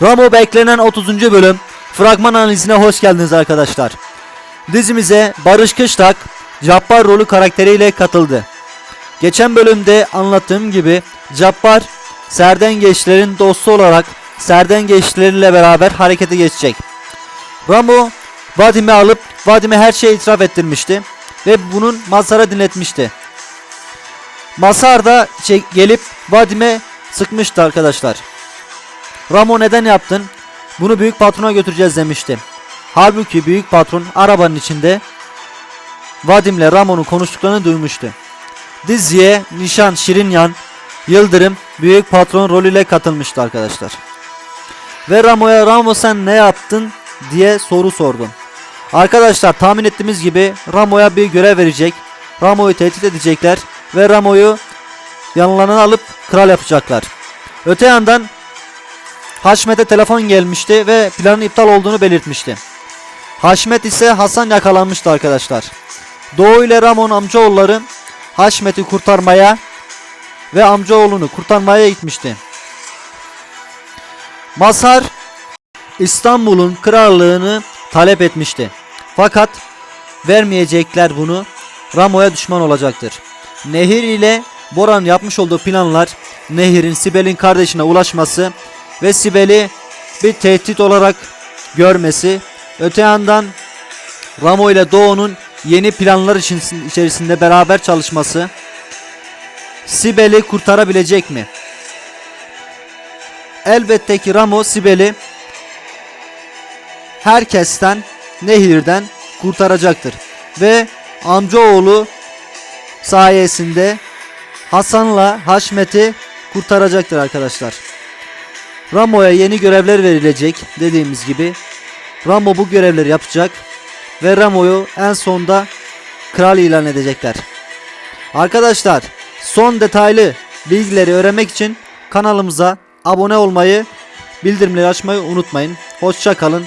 Ramo beklenen 30. bölüm fragman analizine hoş geldiniz arkadaşlar. Dizimize Barış Kışlak, Cabbar rolü karakteriyle katıldı. Geçen bölümde anlattığım gibi Cabbar, Serdengeçlerin dostu olarak Serdengeçleriyle beraber harekete geçecek. Ramo, Vadim'i alıp Vadim'e her şeyi itiraf ettirmişti ve bunun Mazhar'a dinletmişti. Mazhar da gelip Vadim'e sıkmıştı arkadaşlar. Ramo neden yaptın? Bunu büyük patrona götüreceğiz demişti. Halbuki büyük patron arabanın içinde Vadim'le Ramon'un konuştuklarını duymuştu. Diziye Nişan Şirinyan Yıldırım büyük patron rolüyle katılmıştı arkadaşlar. Ve Ramo'ya Ramo sen ne yaptın diye soru sordum. Arkadaşlar tahmin ettiğimiz gibi Ramo'ya bir görev verecek. Ramo'yu tehdit edecekler ve Ramo'yu yanlarına alıp kral yapacaklar. Öte yandan Haşmet'e telefon gelmişti ve planın iptal olduğunu belirtmişti. Haşmet ise Hasan yakalanmıştı arkadaşlar. Doğu ile Ramon amcaoğulları Haşmet'i kurtarmaya ve amcaoğlunu kurtarmaya gitmişti. Mazhar İstanbul'un krallığını talep etmişti. Fakat vermeyecekler bunu. Ramo'ya düşman olacaktır. Nehir ile Boran yapmış olduğu planlar Nehir'in Sibel'in kardeşine ulaşması ve Sibel'i bir tehdit olarak görmesi. Öte yandan Ramo ile Doğu'nun yeni planlar içerisinde beraber çalışması Sibel'i kurtarabilecek mi? Elbette ki Ramo Sibel'i herkesten Nehir'den kurtaracaktır. Ve amcaoğlu sayesinde Hasan'la Haşmet'i kurtaracaktır arkadaşlar. Ramo'ya yeni görevler verilecek dediğimiz gibi. Ramo bu görevleri yapacak ve Ramo'yu en sonda kral ilan edecekler. Arkadaşlar son detaylı bilgileri öğrenmek için kanalımıza abone olmayı, bildirimleri açmayı unutmayın. Hoşça kalın,